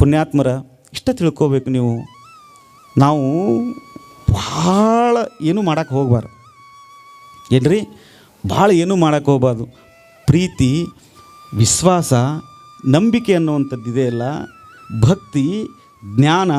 ಪುಣ್ಯಾತ್ಮರ ಇಷ್ಟ ತಿಳ್ಕೋಬೇಕು ನೀವು. ನಾವು ಭಾಳ ಏನೂ ಮಾಡೋಕ್ಕೆ ಹೋಗ್ಬಾರ್ದು. ಏನ್ರಿ? ಭಾಳ ಏನೂ ಮಾಡೋಕ್ಕೆ ಹೋಗ್ಬಾರ್ದು. ಪ್ರೀತಿ, ವಿಶ್ವಾಸ, ನಂಬಿಕೆ ಅನ್ನುವಂಥದ್ದು ಇದೆಯಲ್ಲ ಭಕ್ತಿ, ಜ್ಞಾನ,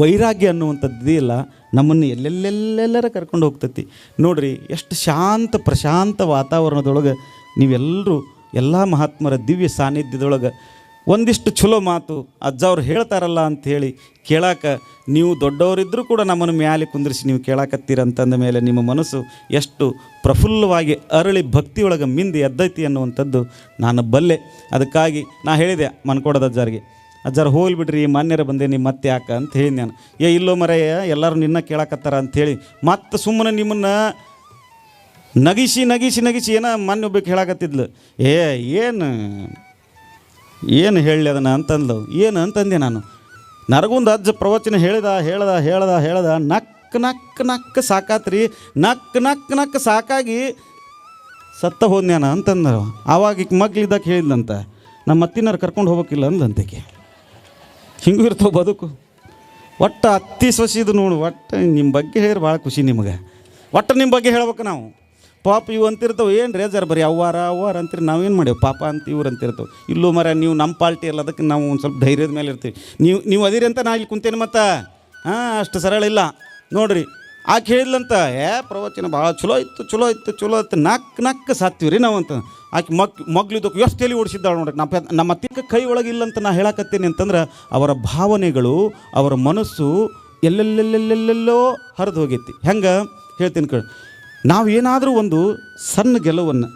ವೈರಾಗ್ಯ ಅನ್ನುವಂಥದ್ದು ಇದೆಯಲ್ಲ ನಮ್ಮನ್ನು ಎಲ್ಲೆಲ್ಲೆಲ್ಲೆಲ್ಲರ ಕರ್ಕೊಂಡು ಹೋಗ್ತೈತಿ. ನೋಡ್ರಿ, ಎಷ್ಟು ಶಾಂತ ಪ್ರಶಾಂತ ವಾತಾವರಣದೊಳಗೆ ನೀವೆಲ್ಲರೂ ಎಲ್ಲ ಮಹಾತ್ಮರ ದಿವ್ಯ ಸಾನ್ನಿಧ್ಯದೊಳಗೆ ಒಂದಿಷ್ಟು ಚಲೋ ಮಾತು ಅಜ್ಜ ಅವ್ರು ಹೇಳ್ತಾರಲ್ಲ ಅಂಥೇಳಿ ಕೇಳಾಕ ನೀವು ದೊಡ್ಡವರಿದ್ದರೂ ಕೂಡ ನಮ್ಮನ್ನು ಮ್ಯಾಲೆ ಕುಂದಿರಿಸಿ ನೀವು ಕೇಳಾಕತ್ತೀರ ಅಂತಂದ ಮೇಲೆ ನಿಮ್ಮ ಮನಸ್ಸು ಎಷ್ಟು ಪ್ರಫುಲ್ಲವಾಗಿ ಅರಳಿ ಭಕ್ತಿಯೊಳಗೆ ಮಿಂದಿ ಎದ್ದೈತಿ ಅನ್ನುವಂಥದ್ದು ನಾನು ಬಲ್ಲೆ. ಅದಕ್ಕಾಗಿ ನಾ ಹೇಳಿದೆ ಮನ್ಕೊಡೋದು ಅಜ್ಜಾರಿಗೆ, ಅಜ್ಜಾರು ಹೋಗ್ಲಿ ಬಿಡ್ರಿ ಮಾನ್ಯರ ಬಂದೆ ನಿಮ್ಮ ಮತ್ತೆ ಯಾಕ? ಅಂತ ಹೇಳಿ ನಾನು. ಏ, ಇಲ್ಲೋ ಮರೆಯ ಎಲ್ಲರೂ ನಿನ್ನ ಕೇಳಾಕತ್ತಾರ ಅಂಥೇಳಿ ಮತ್ತೆ ಸುಮ್ಮನೆ ನಿಮ್ಮನ್ನು ನಗಿಸಿ ನಗಿಸಿ ನಗಿಸಿ ಏನೋ ಮೊನ್ನೆ ಒಬ್ಬ ಹೇಳಾಕತ್ತಿದ್ಲು. ಏ, ಏನು ಏನು ಹೇಳಲಿ ಅದನ್ನು ಅಂತಂದ್ಲು? ಏನು ಅಂತಂದೆ ನಾನು? ನರಗುಂದ ಅಜ್ಜ ಪ್ರವಚನ ಹೇಳಿದ, ಹೇಳ್ದ ಹೇಳ್ದ ಹೇಳ್ದ, ನಕ್ ನಕ್ ನಕ್ ಸಾಕಾತ್ರಿ, ನಕ್ ನಕ್ ನಕ್ ಸಾಕಾಗಿ ಸತ್ತ ಹೋದ್ನೇನ ಅಂತಂದರು. ಆವಾಗ ಈಗ ಮಗ್ಲಿದ್ದಕ್ಕೆ ಹೇಳಿದ್ಲಂತ, ನಮ್ಮ ಅತ್ತಿನಾರು ಕರ್ಕೊಂಡು ಹೋಗ್ಬೇಕಿಲ್ಲ ಅಂದ್ಲಂತಕ್ಕೆ ಹಿಂಗೂ ಇರ್ತವೆ ಬದುಕು. ಒಟ್ಟು ಅತ್ತಿ ಸೊಸಿದು ನೋಡು, ಒಟ್ಟು ನಿಮ್ಮ ಬಗ್ಗೆ ಹೇಳಿ ಭಾಳ ಖುಷಿ ನಿಮಗೆ. ಒಟ್ಟು ನಿಮ್ಮ ಬಗ್ಗೆ ಹೇಳ್ಬೇಕು ನಾವು. ಪಾಪ ಇವು ಅಂತಿರ್ತಾವೆ. ಏನು ರೇಜರ್ ಬರೀ ಅವ್ವಾರ ಅವ್ವಾರ ಅಂತೀರಿ, ನಾವೇನು ಮಾಡೇವು ಪಾಪ ಅಂತ ಇವ್ರು ಅಂತಿರ್ತವೆ. ಇಲ್ಲೂ ಮರ ನೀವು ನಮ್ಮ ಪಾರ್ಟಿ ಅಲ್ಲ, ಅದಕ್ಕೆ ನಾವು ಒಂದು ಸ್ವಲ್ಪ ಧೈರ್ಯದ ಮೇಲೆ ಇರ್ತೀವಿ. ನೀವು ನೀವು ಅದಿರಿ ಅಂತ ನಾ ಇಲ್ಲಿ ಕುಂತೇನೆ ಮತ್ತು? ಹಾಂ, ಅಷ್ಟು ಸರಳ ಇಲ್ಲ. ನೋಡಿರಿ, ಆಕೆ ಹೇಳಿದ್ಲಂತ, ಏ ಪ್ರವಚನ ಭಾಳ ಚಲೋ ಇತ್ತು ಚಲೋ ಇತ್ತು ಚಲೋ ಇತ್ತು ನಾಲ್ಕು ನಾಲ್ಕು ಸಾತ್ತೀವಿ ರೀ ನಾವು ಅಂತ. ಆಕೆ ಮಗ್ ಮಗ್ಲಿದ್ದಕ್ಕೆ ಎಷ್ಟು ತಲೆ ಓಡಿಸಿದ್ದಾಳೆ ನೋಡ್ರಿ. ನಮ್ಮ ನಮ್ಮ ತಿಕ್ಕ ಕೈ ಒಳಗಿಲ್ಲ ಅಂತ ನಾ ಹೇಳಕತ್ತೇನೆ ಅಂತಂದ್ರೆ, ಅವರ ಭಾವನೆಗಳು, ಅವರ ಮನಸ್ಸು ಎಲ್ಲೆಲ್ಲೆಲ್ಲೆಲ್ಲೆಲ್ಲೋ ಹರಿದು ಹೋಗೈತಿ. ಹೆಂಗೆ? ಹೇಳ್ತೀನಿ ಕೇಳಿ. ನಾವು ಏನಾದರೂ ಒಂದು ಸಣ್ಣ ಗೆಲುವನ್ನು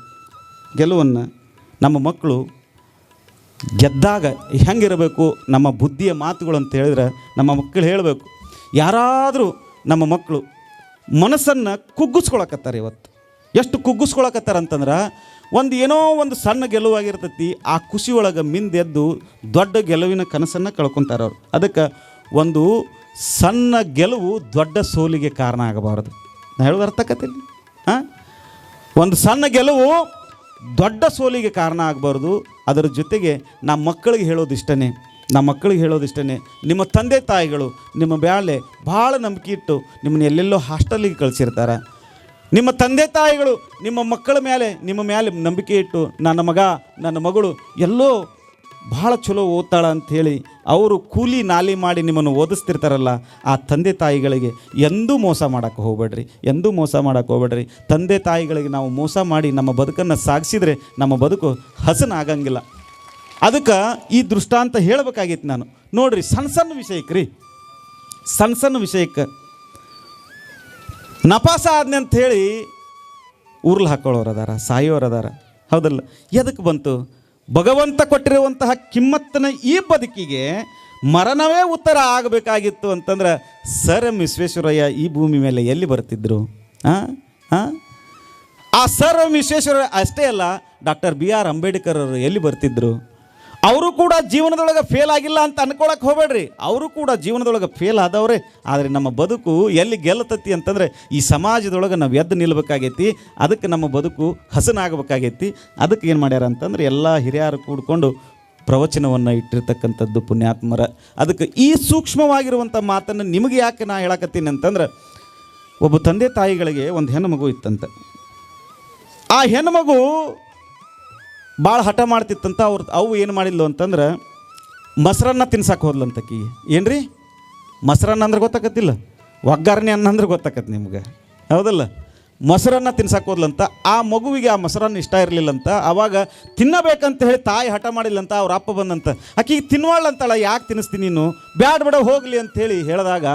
ಗೆಲುವನ್ನು ನಮ್ಮ ಮಕ್ಕಳು ಗೆದ್ದಾಗ ಹೆಂಗಿರಬೇಕು, ನಮ್ಮ ಬುದ್ಧಿಯ ಮಾತುಗಳು ಅಂತ ಹೇಳಿದ್ರೆ ನಮ್ಮ ಮಕ್ಕಳು ಹೇಳಬೇಕು. ಯಾರಾದರೂ ನಮ್ಮ ಮಕ್ಕಳು ಮನಸ್ಸನ್ನು ಕುಗ್ಗಿಸ್ಕೊಳಕತ್ತಾರೆ ಇವತ್ತು. ಎಷ್ಟು ಕುಗ್ಗಿಸ್ಕೊಳಕತ್ತಾರ ಅಂತಂದ್ರೆ ಒಂದು ಏನೋ ಒಂದು ಸಣ್ಣ ಗೆಲುವಾಗಿರ್ತೈತಿ, ಆ ಖುಷಿ ಒಳಗೆ ಮಿಂದೆದ್ದು ದೊಡ್ಡ ಗೆಲುವಿನ ಕನಸನ್ನು ಕಳ್ಕೊತಾರೆ ಅವರು. ಅದಕ್ಕೆ ಒಂದು ಸಣ್ಣ ಗೆಲುವು ದೊಡ್ಡ ಸೋಲಿಗೆ ಕಾರಣ ಆಗಬಾರದು. ನಾ ಹೇಳೋದು ಹಾಂ ಒಂದು ಸಣ್ಣ ಗೆಲುವು ದೊಡ್ಡ ಸೋಲಿಗೆ ಕಾರಣ ಆಗಬಾರ್ದು. ಅದರ ಜೊತೆಗೆ ನಮ್ಮ ಮಕ್ಕಳಿಗೆ ಹೇಳೋದು ಇಷ್ಟನೇ ನಮ್ಮ ಮಕ್ಕಳಿಗೆ ಹೇಳೋದು ಇಷ್ಟನೇ ನಿಮ್ಮ ತಂದೆ ತಾಯಿಗಳು, ನಿಮ್ಮ ಬ್ಯಾಳೆ ಭಾಳ ನಂಬಿಕೆ ಇಟ್ಟು ನಿಮ್ಮನ್ನ ಎಲ್ಲೆಲ್ಲೋ ಹಾಸ್ಟೆಲಿಗೆ ಕಳಿಸಿರ್ತಾರೆ. ನಿಮ್ಮ ತಂದೆ ತಾಯಿಗಳು ನಿಮ್ಮ ಮಕ್ಕಳ ಮೇಲೆ, ನಿಮ್ಮ ಮೇಲೆ ನಂಬಿಕೆ ಇಟ್ಟು, ನನ್ನ ಮಗ, ನನ್ನ ಮಗಳು ಎಲ್ಲೋ ಭಾಳ ಚಲೋ ಓದ್ತಾಳ ಅಂಥೇಳಿ ಅವರು ಕೂಲಿ ನಾಲಿ ಮಾಡಿ ನಿಮ್ಮನ್ನು ಓದಿಸ್ತಿರ್ತಾರಲ್ಲ, ಆ ತಂದೆ ತಾಯಿಗಳಿಗೆ ಎಂದೂ ಮೋಸ ಮಾಡೋಕ್ಕೆ ಹೋಗ್ಬೇಡ್ರಿ, ಎಂದೂ ಮೋಸ ಮಾಡೋಕ್ಕೆ ಹೋಗ್ಬೇಡ್ರಿ. ತಂದೆ ತಾಯಿಗಳಿಗೆ ನಾವು ಮೋಸ ಮಾಡಿ ನಮ್ಮ ಬದುಕನ್ನು ಸಾಗಿಸಿದರೆ ನಮ್ಮ ಬದುಕು ಹಸನಾಗಂಗಿಲ್ಲ. ಅದಕ್ಕೆ ಈ ದೃಷ್ಟಾಂತ ಹೇಳಬೇಕಾಗಿತ್ತು ನಾನು. ನೋಡ್ರಿ ಸಣ್ಣ ಸಣ್ಣ ವಿಷಯಕ್ಕೆ ರೀ. ಸಣ್ಣ ಸಣ್ಣ ವಿಷಯಕ್ಕೆ. ನಪಾಸ ಆದ್ನೆ ಅಂತ ಹೇಳಿ ಉರ್ಲು ಹಾಕೊಳ್ಳೋರು ಅದಾರ, ಸಾಯೋರು ಅದಾರ. ಹೌದಲ್ಲ? ಎದಕ್ಕೆ ಬಂತು? ಭಗವಂತ ಕೊಟ್ಟಿರುವಂತಹ ಕಿಮ್ಮತ್ತನ ಈ ಬದುಕಿಗೆ ಮರಣವೇ ಉತ್ತರ ಆಗಬೇಕಾಗಿತ್ತು ಅಂತಂದ್ರೆ, ಸರ್ ಎಂ ವಿಶ್ವೇಶ್ವರಯ್ಯ, ಈ ಭೂಮಿ ಮೇಲೆ ಎಲ್ಲಿ ಬರ್ತಿದ್ರು ಹಾಂ ಹಾಂ ಆ ಸರ್ ಎಂ ವಿಶ್ವೇಶ್ವರಯ್ಯ ಅಷ್ಟೇ ಅಲ್ಲ, ಡಾಕ್ಟರ್ ಬಿ ಆರ್ ಅಂಬೇಡ್ಕರ್ ಅವರು ಎಲ್ಲಿ ಬರ್ತಿದ್ರು? ಅವರು ಕೂಡ ಜೀವನದೊಳಗೆ ಫೇಲ್ ಆಗಿಲ್ಲ ಅಂತ ಅನ್ಕೊಳಕ್ಕೆ ಹೋಗಬೇಡ್ರಿ. ಅವರು ಕೂಡ ಜೀವನದೊಳಗೆ ಫೇಲ್ ಆದವರೇ. ಆದರೆ ನಮ್ಮ ಬದುಕು ಎಲ್ಲಿ ಗೆಲ್ಲತತಿ ಅಂತಂದರೆ ಈ ಸಮಾಜದೊಳಗೆ ನಾವು ಎದ್ದು ನಿಲ್ಬೇಕಾಗೈತಿ, ಅದಕ್ಕೆ ನಮ್ಮ ಬದುಕು ಹಸನಾಗಬೇಕಾಗೈತಿ. ಅದಕ್ಕೆ ಏನು ಮಾಡ್ಯಾರ ಅಂತಂದ್ರೆ ಎಲ್ಲ ಹಿರಿಯರು ಕೂಡಿಕೊಂಡು ಪ್ರವಚನವನ್ನು ಇಟ್ಟಿರ್ತಕ್ಕಂಥದ್ದು ಪುಣ್ಯಾತ್ಮರ. ಅದಕ್ಕೆ ಈ ಸೂಕ್ಷ್ಮವಾಗಿರುವಂಥ ಮಾತನ್ನು ನಿಮಗೆ ಯಾಕೆ ನಾ ಹೇಳಕತ್ತೀನಿ ಅಂತಂದ್ರೆ, ಒಬ್ಬ ತಂದೆ ತಾಯಿಗಳಿಗೆ ಒಂದು ಹೆಣ್ಣು ಮಗು ಇತ್ತಂತೆ. ಆ ಹೆಣ್ಣು ಮಗು ಭಾಳ ಹಠ ಮಾಡ್ತಿತ್ತಂತ ಅವ್ರ ಅವು ಏನು ಮಾಡಿದ್ಲು ಅಂತಂದ್ರೆ ಮೊಸರನ್ನ ತಿನ್ಸಕ್ಕೆ ಹೋದ್ಲಂತಕಿ ರೀ ಮೊಸರನ್ನ ಅಂದ್ರೆ ಗೊತ್ತಾಕತ್ತಿಲ್ಲ? ಒಗ್ಗರಣೆ ಅನ್ನ ಅಂದ್ರೆ ಗೊತ್ತಾಕತ್ತೆ ನಿಮ್ಗೆ. ಹೌದಲ್ಲ? ಮೊಸರನ್ನ ತಿನ್ಸಕ್ಕೆ ಹೋದ್ಲಂತ ಆ ಮಗುವಿಗೆ ಆ ಮೊಸರನ್ನ ಇಷ್ಟ ಇರಲಿಲ್ಲಂತ ಅವಾಗ ತಿನ್ನಬೇಕಂತ ಹೇಳಿ ತಾಯಿ ಹಠ ಮಾಡಿಲ್ಲಂತ ಅವ್ರ ಅಪ್ಪ ಬಂದಂತ. ಆಕಿಗೆ ತಿನ್ವಾಳಂತಾಳ ಯಾಕೆ ತಿನ್ನಿಸ್ತೀನಿ ನೀನು? ಬ್ಯಾಡ್ ಬೇಡ, ಹೋಗಲಿ ಅಂತ ಹೇಳಿ ಹೇಳಿದಾಗ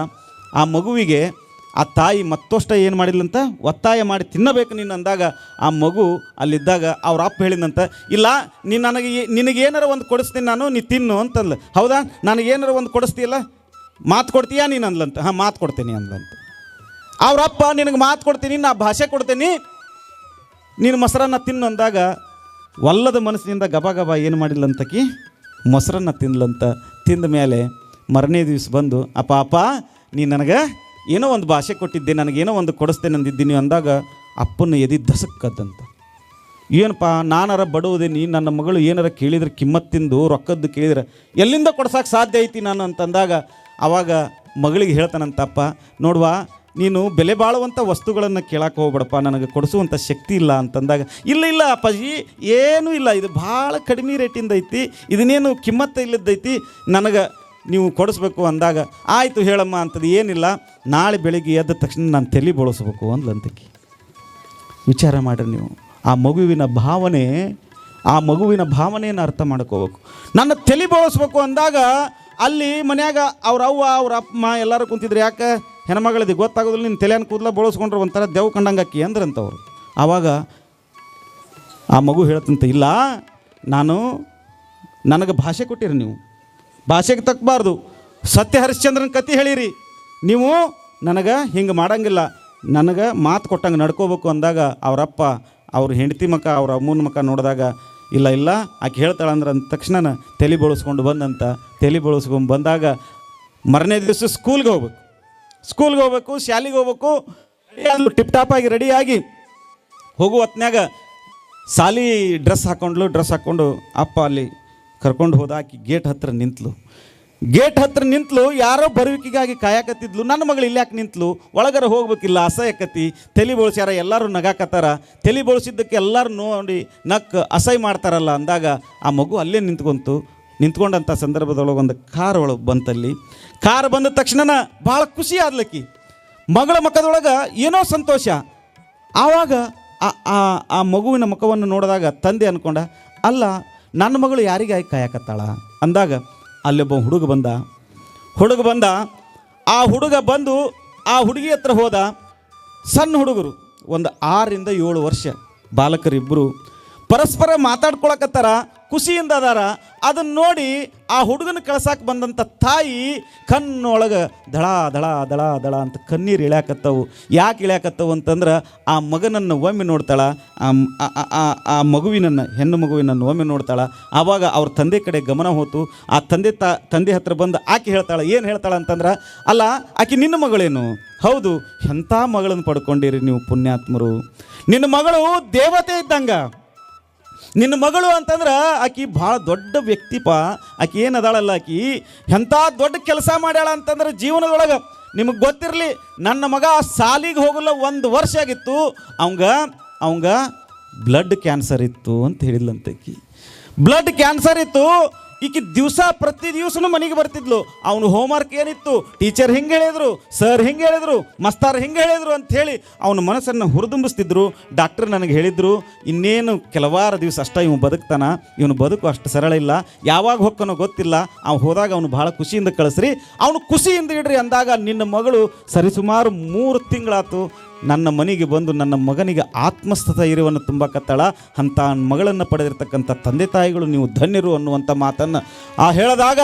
ಆ ಮಗುವಿಗೆ ಆ ತಾಯಿ ಮತ್ತಷ್ಟು ಏನು ಮಾಡಿಲ್ಲಂತ ಒತ್ತಾಯ ಮಾಡಿ ತಿನ್ನಬೇಕು ನೀನು ಅಂದಾಗ ಆ ಮಗು ಅಲ್ಲಿದ್ದಾಗ ಅವ್ರ ಅಪ್ಪ ಹೇಳಿದಂತ ಇಲ್ಲ ನೀನು ನನಗೆ ನಿನಗೆ ನಿನಗೇನಾರ ಒಂದು ಕೊಡಿಸ್ತೀನಿ ನಾನು, ನೀ ತಿನ್ನು ಅಂತಂದ್ಲು. ಹೌದಾ? ನನಗೇನಾರ ಒಂದು ಕೊಡಿಸ್ತೀಯಲ್ಲ? ಮಾತು ಕೊಡ್ತೀಯಾ ನೀನು ಅಂದ್ಲಂತ? ಹಾಂ, ಮಾತು ಕೊಡ್ತೀನಿ ಅಂದ್ಲಂತ. ಅವ್ರ ಅಪ್ಪ ನಿನಗೆ ಮಾತು ಕೊಡ್ತೀನಿ, ನಾ ಭಾಷೆ ಕೊಡ್ತೀನಿ. ನೀನು ಮೊಸರನ್ನ ತಿನ್ನು ಅಂದಾಗ ಒಲ್ಲದ ಮನಸ್ಸಿನಿಂದ ಗಬ ಗಬ ಏನು ಮಾಡಿಲ್ಲಂತಕಿ ಮೊಸರನ್ನ ತಿನ್ಲಂತ. ತಿಂದ ಮೇಲೆ ಮರನೇ ದಿವ್ಸ ಬಂದು, ಅಪ್ಪ ಅಪ್ಪ, ನೀ ನನಗೆ ಏನೋ ಒಂದು ಭಾಷೆ ಕೊಟ್ಟಿದ್ದೆ, ನನಗೇನೋ ಒಂದು ಕೊಡಿಸ್ತೇನೆ ಅಂದಿದ್ದೀನಿ ಅಂದಾಗ ಅಪ್ಪನ ಎದಿ ದಸಕ್ಕದ್ದಂತ ಏನಪ್ಪ, ನಾನಾರ ಬಡವುದೇನಿ ನನ್ನ ಮಗಳು ಏನಾರ ಕೇಳಿದ್ರೆ ಕಿಮ್ಮತ್ತಿಂದು ರೊಕ್ಕದ್ದು ಕೇಳಿದ್ರೆ ಎಲ್ಲಿಂದ ಕೊಡ್ಸೋಕೆ ಸಾಧ್ಯ ಐತಿ ನಾನು ಅಂತಂದಾಗ ಆವಾಗ ಮಗಳಿಗೆ ಹೇಳ್ತಾನಂತಪ್ಪ, ನೋಡುವ, ನೀನು ಬೆಲೆ ಬಾಳುವಂಥ ವಸ್ತುಗಳನ್ನು ಕೇಳಕ್ಕೆ ಹೋಗ್ಬೇಡಪ್ಪ, ನನಗೆ ಕೊಡಿಸುವಂಥ ಶಕ್ತಿ ಇಲ್ಲ ಅಂತಂದಾಗ, ಇಲ್ಲ ಇಲ್ಲ ಅಪ್ಪಾಜಿ, ಏನೂ ಇಲ್ಲ, ಇದು ಭಾಳ ಕಡಿಮೆ ರೇಟಿಂದ ಐತಿ ಇದನ್ನೇನು ಕಿಮ್ಮತ್ತ ಇಲ್ಲದ್ದೈತಿ, ನನಗೆ ನೀವು ಕೊಡಿಸ್ಬೇಕು ಅಂದಾಗ, ಆಯಿತು ಹೇಳಮ್ಮ ಅಂತದ್ದು ಏನಿಲ್ಲ, ನಾಳೆ ಬೆಳಿಗ್ಗೆ ಎದ್ದ ತಕ್ಷಣ ನಾನು ತಲೆ ಬಳಸ್ಬೇಕು ಅಂದ್ಲಂತಕಿ ವಿಚಾರ ಮಾಡಿರಿ ನೀವು. ಆ ಮಗುವಿನ ಭಾವನೆ, ಆ ಮಗುವಿನ ಭಾವನೆಯನ್ನು ಅರ್ಥ ಮಾಡ್ಕೋಬೇಕು. ನನ್ನ ತಲೆ ಬಳಸ್ಬೇಕು ಅಂದಾಗ, ಅಲ್ಲಿ ಮನ್ಯಾಗ ಅವ್ರ ಅವ್ವ, ಅವ್ರ ಅಪ್ಪ, ಎಲ್ಲರೂ ಕುಂತಿದ್ರು, ಯಾಕೆ ಹೆಣ್ಮಗಳದ್ದು ಗೊತ್ತಾಗೋದಿಲ್ಲ, ನಿನ್ನ ತಲೆಯನ್ನು ಕೂದಲ ಬಳಸ್ಕೊಂಡ್ರೆ ಒಂಥರ ದೇವ್ ಕಂಡಂಗೆ ಅಕ್ಕಿ ಅಂದ್ರಂತವ್ರು ಆವಾಗ ಆ ಮಗು ಹೇಳ್ತಂತ, ಇಲ್ಲ, ನಾನು, ನನಗೆ ಭಾಷೆ ಕೊಟ್ಟಿರಿ ನೀವು. ಭಾಷೆಗೆ ತಕ್ಕಬಾರ್ದು. ಸತ್ಯ ಹರಿಶ್ಚಂದ್ರನ ಕತೆ ಹೇಳಿರಿ. ನೀವು ನನಗೆ ಹಿಂಗೆ ಮಾಡಂಗಿಲ್ಲ. ನನಗೆ ಮಾತು ಕೊಟ್ಟಂಗೆ ನಡ್ಕೋಬೇಕು ಅಂದಾಗ ಅವರಪ್ಪ, ಅವ್ರ ಹೆಂಡತಿ ಮಕ್ಕ ಅವ್ರ ಅಮ್ಮನ ಮಕ್ಕ ನೋಡಿದಾಗ, ಇಲ್ಲ ಇಲ್ಲ, ಆಕೆ ಹೇಳ್ತಾಳೆ ಅಂದ್ರೆ ಅಂದ ತಕ್ಷಣ ತಲೆ ಬಳಸ್ಕೊಂಡು ಬಂದಂತ, ತಲೆ ಬಳಸ್ಕೊಂಡು ಬಂದಾಗ ಮರನೇ ದಿವಸ ಸ್ಕೂಲ್ಗೆ ಹೋಗ್ಬೇಕು. ಸ್ಕೂಲ್ಗೆ ಹೋಗ್ಬೇಕು, ಶಾಲೆಗೆ ಹೋಗ್ಬೇಕು ಟಿಪ್ ಟಾಪ್ ಆಗಿ ರೆಡಿಯಾಗಿ ಹೋಗುವ ಹೊತ್ನ್ಯಾಗ ಸಾಲಿ ಡ್ರೆಸ್ ಹಾಕ್ಕೊಂಡ್ಲು ಡ್ರೆಸ್ ಹಾಕ್ಕೊಂಡು ಅಪ್ಪ ಅಲ್ಲಿ ಕರ್ಕೊಂಡು ಹೋದ ಆಕಿ ಗೇಟ್ ಹತ್ರ ನಿಂತಲು. ಗೇಟ್ ಹತ್ರ ನಿಂತಲು, ಯಾರೋ ಬರುವಿಕೆಗಾಗಿ ಕಾಯಕತ್ತಿದ್ಲು. ನನ್ನ ಮಗಳು ಇಲ್ಲಿ ಯಾಕೆ ನಿಂತ್ಲು? ಒಳಗರ ಹೋಗ್ಬೇಕಿಲ್ಲ ಅಸಹ್ಯಕತಿ ತಲೆ ಬೋಳ್ಸ್ಯಾರ, ಎಲ್ಲರೂ ನಗಾಕತ್ತಾರ. ತಲೆ ಬೋಳ್ಸಿದ್ದಕ್ಕೆ ಎಲ್ಲರೂ ನೋಡಿ ನಕ್ಕ ಅಸಹ್ಯ ಮಾಡ್ತಾರಲ್ಲ ಅಂದಾಗ ಆ ಮಗು ಅಲ್ಲೇ ನಿಂತ್ಕೊಂತು. ನಿಂತ್ಕೊಂಡಂಥ ಸಂದರ್ಭದೊಳಗೆ ಒಂದು ಕಾರ್ ಒಳಗೆ ಬಂತಲ್ಲಿ. ಕಾರ್ ಬಂದ ತಕ್ಷಣ ಭಾಳ ಖುಷಿ ಆದ್ಲಕ್ಕಿ. ಮಗಳ ಮುಖದೊಳಗೆ ಏನೋ ಸಂತೋಷ. ಆವಾಗ ಆ ಆ ಮಗುವಿನ ಮುಖವನ್ನು ನೋಡಿದಾಗ ತಂದೆ ಅಂದ್ಕೊಂಡ ಅಲ್ಲ ನನ್ನ ಮಗಳು ಯಾರಿಗಾಗಿ ಕಾಯಕತ್ತಾಳ? ಅಂದಾಗ ಅಲ್ಲೊಬ್ಬ ಹುಡುಗ ಬಂದ. ಹುಡುಗ ಬಂದ. ಆ ಹುಡುಗ ಬಂದು ಆ ಹುಡುಗಿ ಹತ್ರ ಹೋದ. ಸಣ್ಣ ಹುಡುಗರು, ಒಂದು ಆರರಿಂದ ಏಳು ವರ್ಷ ಬಾಲಕರಿಬ್ಬರು ಪರಸ್ಪರ ಮಾತಾಡ್ಕೊಳಕತ್ತಾರ. ಖುಷಿಯಿಂದ ಅದಾರ. ಅದನ್ನು ನೋಡಿ ಆ ಹುಡುಗನ ಕಳ್ಸಕ್ಕೆ ಬಂದಂಥ ತಾಯಿ ಕಣ್ಣೊಳಗೆ ದಳ ದಳ ದಳ ದಳ ಅಂತ ಕಣ್ಣೀರು ಇಳ್ಯಾಕತ್ತವು. ಯಾಕೆ ಇಳ್ಯಾಕತ್ತವು ಅಂತಂದ್ರೆ ಆ ಮಗನನ್ನು ಒಮ್ಮೆ ನೋಡ್ತಾಳೆ, ಆ ಮಗುವಿನನ್ನು, ಹೆಣ್ಣು ಮಗುವಿನನ್ನು ಒಮ್ಮೆ ನೋಡ್ತಾಳೆ. ಆವಾಗ ಅವ್ರ ತಂದೆ ಕಡೆ ಗಮನ ಹೋತು. ಆ ತಂದೆ ತಾ, ತಂದೆ ಹತ್ರ ಬಂದು ಆಕೆ ಹೇಳ್ತಾಳೆ, ಏನು ಹೇಳ್ತಾಳೆ ಅಂತಂದ್ರೆ, ಅಲ್ಲ, ಆಕೆ ನಿನ್ನ ಮಗಳೇನು? ಹೌದು ಎಂಥ ಮಗಳನ್ನು ಪಡ್ಕೊಂಡಿರಿ ನೀವು ಪುಣ್ಯಾತ್ಮರು? ನಿನ್ನ ಮಗಳು ದೇವತೆ ಇದ್ದಂಗ. ನಿನ್ನ ಮಗಳು ಅಂತಂದ್ರೆ ಆಕಿ ಭಾಳ ದೊಡ್ಡ ವ್ಯಕ್ತಿಪ. ಆಕಿ ಅದಾಳಲ್ಲ ಆಕಿ? ಎಂಥ ದೊಡ್ಡ ಕೆಲಸ ಮಾಡ್ಯಾಳ ಅಂತಂದ್ರೆ ಜೀವನದೊಳಗೆ. ನಿಮಗೆ ಗೊತ್ತಿರಲಿ, ನನ್ನ ಮಗ ಸಾಲಿಗೆ ಹೋಗಲ್ಲ, ಒಂದು ವರ್ಷ ಆಗಿತ್ತು. ಅವಂಗ ಅವಂಗ ಬ್ಲಡ್ ಕ್ಯಾನ್ಸರ್ ಇತ್ತು ಅಂತ ಹೇಳಿದ್ಲಂತ ಆಕಿ. ಬ್ಲಡ್ ಕ್ಯಾನ್ಸರ್ ಇತ್ತು ಈಕಿ ದಿವಸ ಪ್ರತಿ ದಿವಸನೂ ಮನೆಗೆ ಬರ್ತಿದ್ಲು. ಅವನು ಹೋಮ್ವರ್ಕ್ ಏನಿತ್ತು ಟೀಚರ್ ಹಿಂಗೆ ಹೇಳಿದ್ರು ಸರ್ ಹಿಂಗೆ ಹೇಳಿದ್ರು ಮಸ್ತಾರ್ ಹಿಂಗೆ ಹೇಳಿದ್ರು ಅಂತ ಹೇಳಿ ಅವನ ಮನಸ್ಸನ್ನು ಹುರಿದುಂಬಿಸ್ತಿದ್ರು. ಡಾಕ್ಟರ್ ನನಗೆ ಹೇಳಿದ್ರು, ಇನ್ನೇನು ಕೆಲವಾರು ದಿವಸ ಅಷ್ಟ ಇವನು ಬದುಕ್ತಾನ, ಇವನು ಬದುಕು ಅಷ್ಟು ಸರಳ ಇಲ್ಲ, ಯಾವಾಗ ಹೊಕ್ಕನೋ ಗೊತ್ತಿಲ್ಲ ಅವ್ನು ಹೋದಾಗ ಅವನು ಭಾಳ ಖುಷಿಯಿಂದ ಕಳಿಸ್ರಿ. ಅವನು ಖುಷಿಯಿಂದ ಇಡ್ರಿ ಅಂದಾಗ ನಿನ್ನ ಮಗಳು ಸರಿಸುಮಾರು ಮೂರು ತಿಂಗಳಾತು ನನ್ನ ಮನೆಗೆ ಬಂದು ನನ್ನ ಮಗನಿಗೆ ಆತ್ಮಸ್ಥೈರ್ಯವನ್ನು ತುಂಬಕತ್ತಾಳ ಅಂತ ಮಗಳನ್ನು ಪಡೆದಿರ್ತಕ್ಕಂಥ ತಂದೆ ತಾಯಿಗಳು ನೀವು ಧನ್ಯರು ಅನ್ನುವಂಥ ಮಾತನ್ನು. ಆ ಹೇಳಿದಾಗ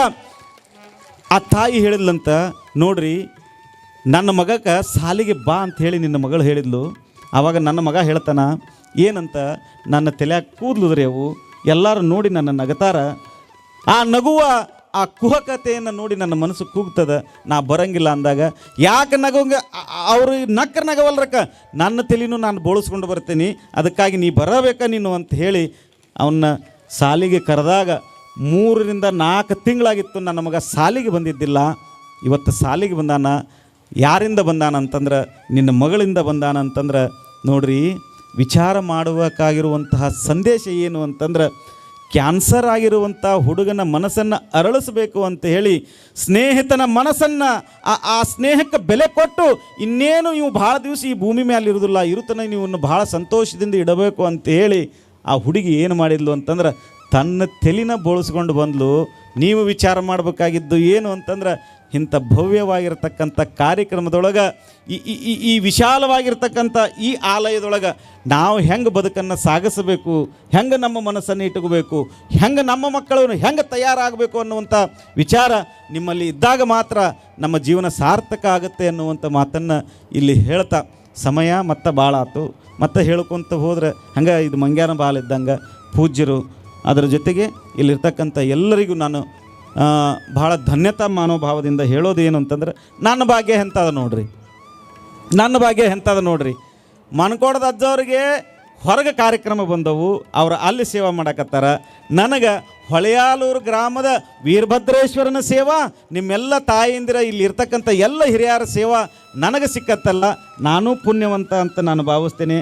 ಆ ತಾಯಿ ಹೇಳಿದ್ಲಂತ, ನೋಡ್ರಿ, ನನ್ನ ಮಗಕ್ಕೆ ಸಾಲಿಗೆ ಬಾ ಅಂತ ಹೇಳಿ ನಿನ್ನ ಮಗಳು ಹೇಳಿದ್ಲು. ಆವಾಗ ನನ್ನ ಮಗ ಹೇಳ್ತಾನ, ಏನಂತ, ನನ್ನ ತಲೆಯಾಗ ಕೂದ್ಲುದ್ರಿ ಅವು ಎಲ್ಲರೂ ನೋಡಿ ನನ್ನ ನಗತಾರ. ಆ ನಗುವ ಆ ಕುಹಕತೆಯನ್ನು ನೋಡಿ ನನ್ನ ಮನಸ್ಸು ಕೂಗ್ತದ. ನಾ ಬರಂಗಿಲ್ಲ ಅಂದಾಗ, ಯಾಕೆ ನಗಂಗ ಅವರು ನಕ್ಕರ್ ನಗವಲ್ರಕ್ಕ? ನನ್ನ ತಲೆನೂ ನಾನು ಬೋಳಿಸ್ಕೊಂಡು ಬರ್ತೀನಿ. ಅದಕ್ಕಾಗಿ ನೀ ಬರಬೇಕ ನೀನು ಅಂತ ಹೇಳಿ ಅವನ್ನ ಸಾಲಿಗೆ ಕರೆದಾಗ ಮೂರರಿಂದ ನಾಲ್ಕು ತಿಂಗಳಾಗಿತ್ತು ನನ್ನ ಮಗ ಸಾಲಿಗೆ ಬಂದಿದ್ದಿಲ್ಲ. ಇವತ್ತು ಸಾಲಿಗೆ ಬಂದಾನ. ಯಾರಿಂದ ಬಂದಾನ ಅಂತಂದ್ರೆ, ನಿನ್ನ ಮಗಳಿಂದ ಬಂದಾನ ಅಂತಂದ್ರೆ, ನೋಡ್ರಿ, ವಿಚಾರ ಮಾಡಬೇಕಾಗಿರುವಂತಹ ಸಂದೇಶ ಏನು ಅಂತಂದ್ರೆ ಕ್ಯಾನ್ಸರ್ ಆಗಿರುವಂಥ ಹುಡುಗನ ಮನಸ್ಸನ್ನು ಅರಳಿಸಬೇಕು ಅಂತ ಹೇಳಿ ಸ್ನೇಹಿತನ ಮನಸ್ಸನ್ನು ಆ ಆ ಸ್ನೇಹಕ್ಕೆ ಬೆಲೆ ಕೊಟ್ಟು ಇನ್ನೇನು ನೀವು ಭಾಳ ದಿವಸ ಈ ಭೂಮಿ ಮೇಲೆ ಇರುವುದಿಲ್ಲ ಇರುತ್ತನ ನೀವು ಭಾಳ ಸಂತೋಷದಿಂದ ಇಡಬೇಕು ಅಂತ ಹೇಳಿ ಆ ಹುಡುಗಿ ಏನು ಮಾಡಿದ್ಲು ಅಂತಂದ್ರೆ ತನ್ನ ತೆಲಿನ ಬೋಳಿಸ್ಕೊಂಡು ಬಂದಲು. ನೀವು ವಿಚಾರ ಮಾಡಬೇಕಾಗಿದ್ದು ಏನು ಅಂತಂದ್ರೆ ಇಂಥ ಭವ್ಯವಾಗಿರ್ತಕ್ಕಂಥ ಕಾರ್ಯಕ್ರಮದೊಳಗೆ, ಈ, ಈ- ಈ ವಿಶಾಲವಾಗಿರ್ತಕ್ಕಂಥ ಈ ಆಲಯದೊಳಗೆ ನಾವು ಹೆಂಗೆ ಬದುಕನ್ನು ಸಾಗಿಸಬೇಕು, ಹೆಂಗೆ ನಮ್ಮ ಮನಸ್ಸನ್ನು ಇಟ್ಕೋಬೇಕು ಹೆಂಗೆ ನಮ್ಮ ಮಕ್ಕಳನ್ನು ಹೆಂಗೆ ತಯಾರಾಗಬೇಕು ಅನ್ನುವಂಥ ವಿಚಾರ ನಿಮ್ಮಲ್ಲಿ ಇದ್ದಾಗ ಮಾತ್ರ ನಮ್ಮ ಜೀವನ ಸಾರ್ಥಕ ಆಗುತ್ತೆ ಅನ್ನುವಂಥ ಮಾತನ್ನು ಇಲ್ಲಿ ಹೇಳ್ತಾ ಸಮಯ ಮತ್ತೆ ಭಾಳ ಆತು. ಮತ್ತೆ ಹೇಳ್ಕೊತ ಹೋದರೆ ಹಂಗೆ ಇದು ಮಂಗ್ಯಾನ ಬಾಲ್ ಇದ್ದಂಗೆ ಪೂಜ್ಯರು ಅದರ ಜೊತೆಗೆ ಇಲ್ಲಿರ್ತಕ್ಕಂಥ ಎಲ್ಲರಿಗೂ ನಾನು ಬಹಳ ಧನ್ಯತಾ ಮನೋಭಾವದಿಂದ ಹೇಳೋದು ಏನು ಅಂತಂದ್ರೆ, ನನ್ನ ಭಾಗ್ಯ ಎಂಥದ ನೋಡ್ರಿ. ನನ್ನ ಭಾಗ್ಯ ಎಂಥದ ನೋಡ್ರಿ. ಮನ್ಕೋಡದ ಅಜ್ಜವ್ರಿಗೆ ಹೊರಗೆ ಕಾರ್ಯಕ್ರಮ ಬಂದವು, ಅವರು ಅಲ್ಲಿ ಸೇವಾ ಮಾಡಕತ್ತಾರ. ನನಗೆ ಹೊಳೆಯಾಲೂರು ಗ್ರಾಮದ ವೀರಭದ್ರೇಶ್ವರನ ಸೇವಾ, ನಿಮ್ಮೆಲ್ಲ ತಾಯಿಂದಿರ ಇಲ್ಲಿ ಇರ್ತಕ್ಕಂಥ ಎಲ್ಲ ಹಿರಿಯರ ಸೇವಾ ನನಗೆ ಸಿಕ್ಕತ್ತಲ್ಲ, ನಾನು ಪುಣ್ಯವಂತ ಅಂತ ನಾನು ಭಾವಿಸ್ತೇನೆ.